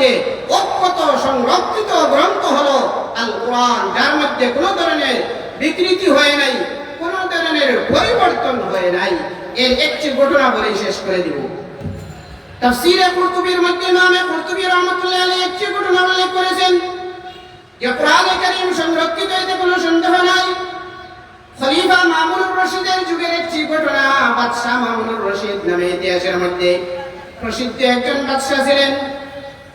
মধ্যে অক্ষত সংরক্ষিত গ্রন্থ হলো আল কোরআন যার মধ্যে কোনো ধরনের বিকৃতি হয় নাই, কোনো ধরনের পরিবর্তন হয় নাই। এর একটি ঘটনা বলে শেষ করে দিব। তাফসীরে কুরতুবির মধ্যে ইমামে কুরতুবি রহমাতুল্লাহ আলাইহি একটি ঘটনা উল্লেখ করেছেন যে কোরআনে কারীম সংরক্ষিত এতে কোনো সন্দেহ নাই। খলিফা মামুনুর রশিদের যুগের একটি ঘটনা বাদশাহ মামুনুর রশিদ নামে ইতিহাসের মধ্যে প্রসিদ্ধ একজন বাদশাহ ছিলেন।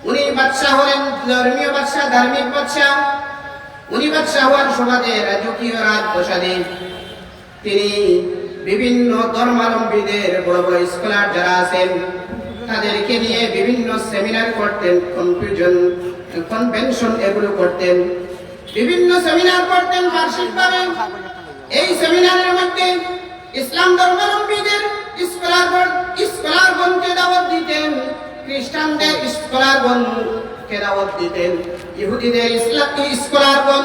উনি বাদশাহ হলেন ধর্মীয় বাদশাহ, ধার্মিক বাদশাহ। উনি বাদশাহ হওয়ার সুবাদে রাজকীয় রাজপ্রসাদে তিনি বিভিন্ন ধর্মাবলম্বীদের, বড় বড় স্কলার যারা আছেন, তাদেরকে নিয়ে বিভিন্ন সেমিনার করতেন কনফিউশন কনভেনশন এগুলো করতেন। বিভিন্ন সেমিনার করতেন বার্ষিকভাবে। এই সেমিনারের মধ্যে ইসলাম ধর্মাবলম্বীদের স্কলারগণ খ্রিস্টানদের স্কলারগণকে দাওয়াত দিতেন, ইহুদিদের ইসলাম স্কলারগণ।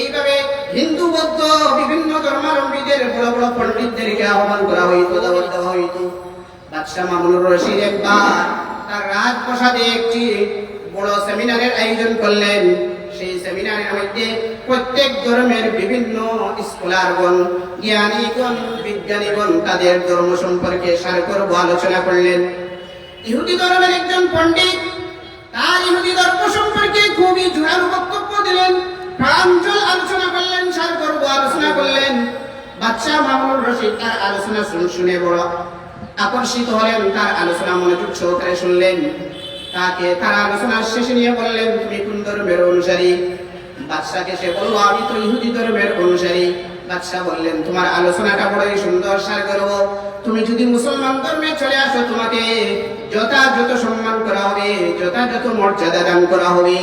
এইভাবে হিন্দু, বৌদ্ধ, বিভিন্ন ধর্মাবলম্বীদের, বড় বড় পণ্ডিতদেরকে আহ্বান করা হইতো, দাওয়াত দেওয়া হইতো। বাদশাহ মামুনুর রশিদ একবার তার রাজপ্রসাদে একটি বড় সেমিনারের আয়োজন করলেন। সেই সেমিনারের মধ্যে প্রত্যেক ধর্মের বিভিন্ন স্কলারগণ, জ্ঞানীগণ, বিজ্ঞানীগণ তাদের ধর্ম সম্পর্কে সারগর্ভ আলোচনা করলেন। ইহুদি ধর্মের একজন পণ্ডিত, তার ইহুদি ধর্ম সম্পর্কে খুবই জোরালো বক্তব্য দিলেন, প্রাঞ্জল আলোচনা করলেন সারগর্ভ আলোচনা করলেন, বাদশাহ মামুনুর রশিদ তার আলোচনা শুন- শুনে বড় আকর্ষিত হলেন, তার আলোচনা মনোযোগ সহকারে শুনলেন। তাকে তার আলোচনার শেষে নিয়ে বললেন, তুমি কোন ধর্মের অনুসারী? বাদশাকে সে বলল, আমি তো ইহুদি ধর্মের অনুসারী। বাদশাহ বললেন, তোমার আলোচনাটা বড়ই সুন্দর সার করব তুমি যদি মুসলমান ধর্মে চলে আসো, তোমাকে যথাযথ সম্মান করা হবে, যথাযথ মর্যাদা দান করা হবে।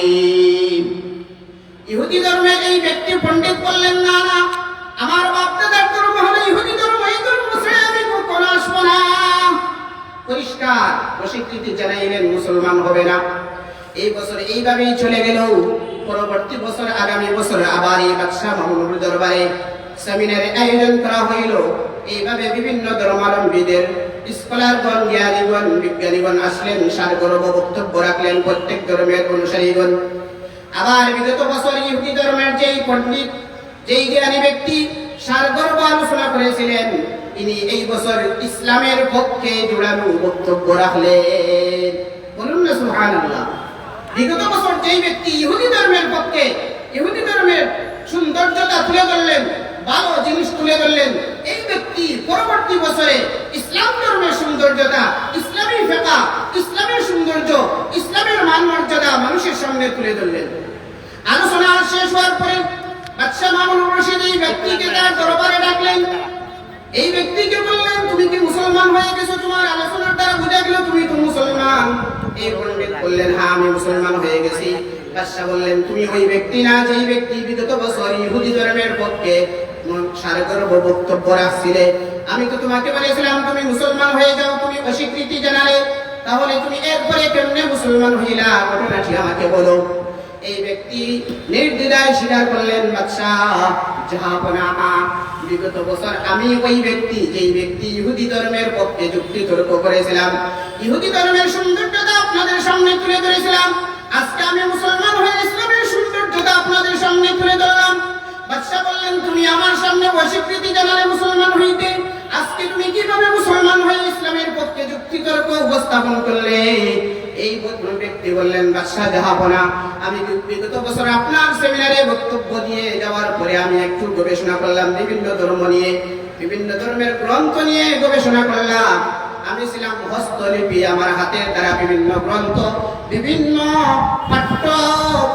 ইহুদি ধর্মের এই ব্যক্তি পণ্ডিত বললেন, না না, আমার বাপদাদার ধর্ম হলো ইহুদি ধর্ম, এই ধর্ম ছেড়ে আমি কখনো আসব না। পরিষ্কার প্রস্বীকৃতি জানাইলেন, মুসলমান হবে না। এই বছর এইভাবেই চলে গেল পরবর্তী বছর, আগামী বছর আবার এই বাদশাহ মামুনুর দরবারে সেমিনারে আয়োজন করা হইল। এইভাবে বিভিন্ন ধর্মাবলম্বীদের স্কলারগণ, জ্ঞানীগণ, বিজ্ঞানীগণ আসলেন সারগর্ভ বক্তব্য রাখলেন প্রত্যেক ধর্মের অনুসারীগণ। আবার বিগত বছর ইহুদি ধর্মের যেই পণ্ডিত, যেই জ্ঞানী ব্যক্তি সারগর্ভ আলোচনা করেছিলেন তিনি এই বছর ইসলামের পক্ষে জোড়ানো বক্তব্য রাখলেন। বলুন না সুবহানাল্লাহ। বিগত বছর যেই ব্যক্তি ইহুদি ধর্মের পক্ষে ইহুদি ধর্মের সৌন্দর্যতা তুলে ধরলেন ভালো ধরলেন এই ব্যক্তি পরবর্তী বছরে ইসলাম ধর্মের সৌন্দর্যতা, ইসলামী ফেকা, ইসলামের সৌন্দর্য, ইসলামের মান মর্যাদা মানুষের সামনে তুলে ধরলেন। আলোচনা শেষ হওয়ার পরে বাদশাহ রশিদ এই ব্যক্তিকে তার দরবারে ডাকলেন। এই ব্যক্তিকে বললেন, তুমি কি মুসলমান হয়ে গেছো? তোমার আলোচনার দ্বারা বোঝা গেল তুমি তো মুসলমান। এই পণ্ডিত বললেন হ্যাঁ আমি মুসলমান হয়ে গেছি। বাদশাহ বললেন, তুমি ওই ব্যক্তি না, যেই ব্যক্তি বিগত বছর ইহুদি ধর্মের পক্ষে সারগর্ভ বক্তব্য রাখছিলে। আমি তো তোমাকে বলেছিলাম, তুমি মুসলমান হয়ে যাও, তুমি অস্বীকৃতি জানালে, তাহলে তুমি এরপরে কেমনে মুসলমান হইলা? ঘটনাটি আমাকে বলো। এই ব্যক্তি নির্দ্বিধায় স্বীকার করলেন, বাদশাহ জাহাপনা বিগত বছর আমি ওই ব্যক্তি, যেই ব্যক্তি ইহুদি ধর্মের পক্ষে যুক্তি তর্ক করেছিলাম। ইহুদি ধর্মের সৌন্দর্যতা আপনাদের সামনে তুলে ধরেছিলাম। আজকে আমি মুসলমান হয়ে ইসলামের সৌন্দর্যতা আপনাদের সামনে তুলে ধরলাম। বাদশাহ বললেন, তুমি আমার সামনে অস্বীকৃতি জানালে মুসলমান হইতে। আজকে তুমি কীভাবে মুসলমান হয়ে ইসলামের পক্ষে যুক্তি তর্ক উপস্থাপন করলে? এই ব্যক্তি বললেন, বাদশাহ জাহাপনা আমি বিগত বছর আপনার সেমিনারে বক্তব্য দিয়ে যাওয়ার পরে আমি একটু গবেষণা করলাম, বিভিন্ন ধর্ম নিয়ে, বিভিন্ন ধর্মের গ্রন্থ নিয়ে গবেষণা করলাম। আমি ছিলাম হস্তলিপি আমার হাতের দ্বারা বিভিন্ন গ্রন্থ, বিভিন্ন পাঠ্য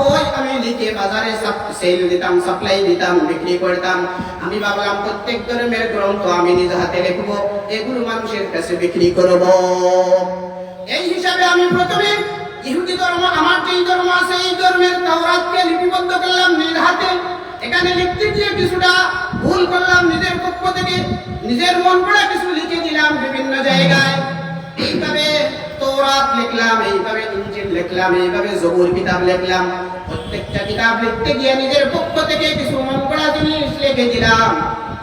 বই আমি লিখে বাজারে সেল দিতাম সাপ্লাই দিতাম, বিক্রি করতাম। আমি ভাবলাম প্রত্যেক ধর্মের গ্রন্থ আমি নিজ হাতে লিখব, এগুলো মানুষের কাছে বিক্রি করব। এই হিসাবে আমি প্রথমে ইহুদি ধর্ম, আমার যেই ধর্ম আছে, এই ধর্মের তাওরাতকে লিপিবদ্ধ করলাম নিজ হাতে। এখানে লিখতে গিয়ে কিছুটা ভুল করলাম, নিজের পক্ষ থেকে, নিজের মন পড়া কিছু দিলাম বিভিন্ন জায়গায়। এইভাবে তৌরাত লিখলাম, এইভাবে ইঞ্জিল লিখলাম, এইভাবে জবুর কিতাব লিখলাম। প্রত্যেকটা কিতাব লিখতে গিয়ে নিজের পক্ষ থেকে কিছু মন পড়া জিনিস লিখে দিলাম।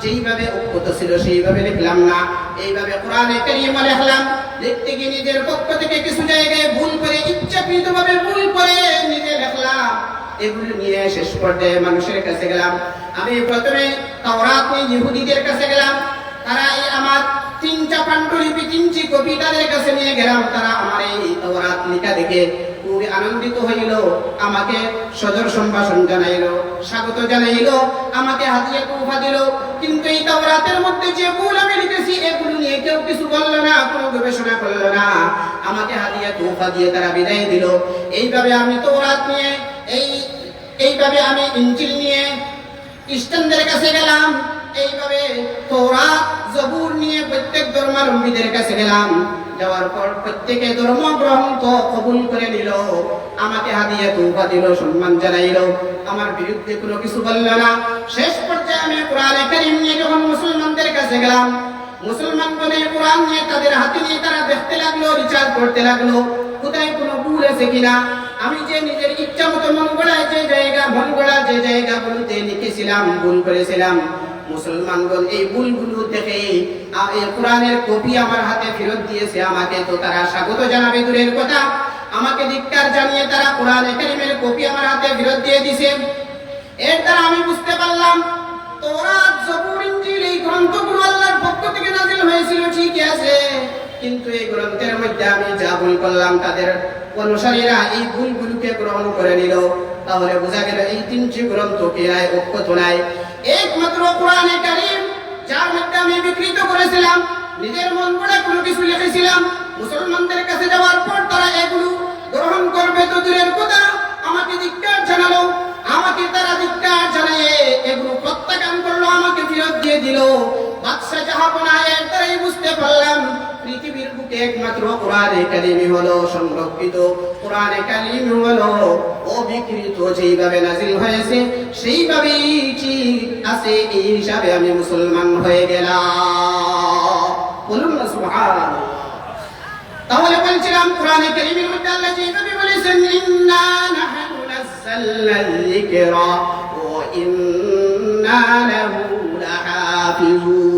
যেইভাবে উক্ত ছিল সেইভাবে লিখলাম না। এইভাবে কোরআনে কারিমা লিখলাম। লিখতে গিয়ে নিজের পক্ষ থেকে কিছু জায়গায় ভুল করে, ইচ্ছাকৃতভাবে ভুল করে নিজে লেখলাম। এগুলো নিয়ে শেষ পর্যায়ে মানুষের কাছে গেলাম। আমি প্রথমে তাওরাত ইহুদিদের কাছে গেলাম। তারা এই আমার তিনটা পাণ্ডুলিপি তিনটি কপি তাদের কাছে নিয়ে গেলাম। তারা আমার এই তাওরাত লেখা দেখে খুবই আনন্দিত হইল, আমাকে সদর সম্ভাষণ জানাইলো, স্বাগত জানাইলো, আমাকে হাতিয়ে কুফা দিল। কিন্তু এই তাওরাতের মধ্যে যে ভুল আমি লিখেছি এগুলো নিয়ে কেউ কিছু বলল না, কোনো গবেষণা করল না। আমাকে হাতিয়ে কুফা দিয়ে তারা বিদায় দিল। এইভাবে আমি তাওরাত নিয়ে, এই, এইভাবে আমি ইঞ্জিল নিয়ে খ্রিস্টানদের কাছে গেলাম। এইভাবে তোরা জবুর নিয়ে প্রত্যেক ধর্মাবলম্বীদের কাছে গেলাম। যাওয়ার পর প্রত্যেকে ধর্ম গ্রন্থ কবুল করে নিল। আমাকে হাদিয়া তুফা দিল, সম্মান জানাইল। আমার বিরুদ্ধে কোনো কিছু বলল না। শেষ পর্যায়ে আমি কোরআনে কারিম নিয়ে যখন মুসলমানদের কাছে গেলাম, মুসলমান বলে কোরআন নিয়ে তাদের হাতে নিয়ে তারা দেখতে লাগল রিচার্জ করতে লাগল, কোথায় কোনো ভুল আছে কিনা? আমি যে নিজের ইচ্ছা মতো মন গড়ায় যে জায়গা, মন গড়া যে জায়গা বলতে লিখেছিলাম, ভুল করেছিলাম। মুসলমানগণ এই ভুলগুলো দেখে এই কোরআনের কপি আমার হাতে ফেরত দিয়েছে, আমাকে তো তারা স্বাগত জানাবে দূরের কথা। আমাকে ধিক্কার জানিয়ে তারা কোরআন একাডেমির কপি আমার হাতে ফেরত দিয়ে দিছে এর দ্বারা আমি বুঝতে পারলাম তোরাত জবুর, ইনজিল এই গ্রন্থগুলো আল্লাহর পক্ষ থেকে নাজিল হয়েছিল, ঠিকই আছে। কিন্তু এই গ্রন্থের মধ্যে আমি যা ভুল করলাম, তাদের অনুসারীরা এই ভুলগুলোকে গ্রহণ করে নিল। তাহলে বোঝা গেল এই তিনটি গ্রন্থ কেরায় অক্ষত নাই। একমাত্র কোরআনে কারিম, যার মধ্যে আমি বিকৃত করেছিলাম, নিজের মন গড়ে কোনো কিছু লিখেছিলাম, মুসলমানদের কাছে যাওয়ার পর তারা এগুলো গ্রহণ করবে তো দূরের কথা, আমাকে ধিক্কার জানালো, আমাকে তারা ধিক্কার জানিয়ে এগুলো প্রত্যাখ্যান করল, আমাকে ফেরত দিয়ে দিল। বাদশা জাহাপনা এর দ্বারাই বুঝতে পারলাম একমাত্র কোরআনে কালিমি হলো সংরক্ষিত। কোরআনে কালিমি হলো অবিকৃত, যেইভাবে নাজিল হয়েছে, সেইভাবেই ঠিক আছে, এই হিসাবে আমি মুসলমান হয়ে গেলাম। বলুন না, সুবহানাল্লাহ। তাহলে বলছিলাম, কোরআনে কারীমের মধ্যে আল্লাহ যেভাবে বলেছেন, ইন্না নাহনু নাযালনা যিকরা ইন্না লাহু লাহাফিজুন।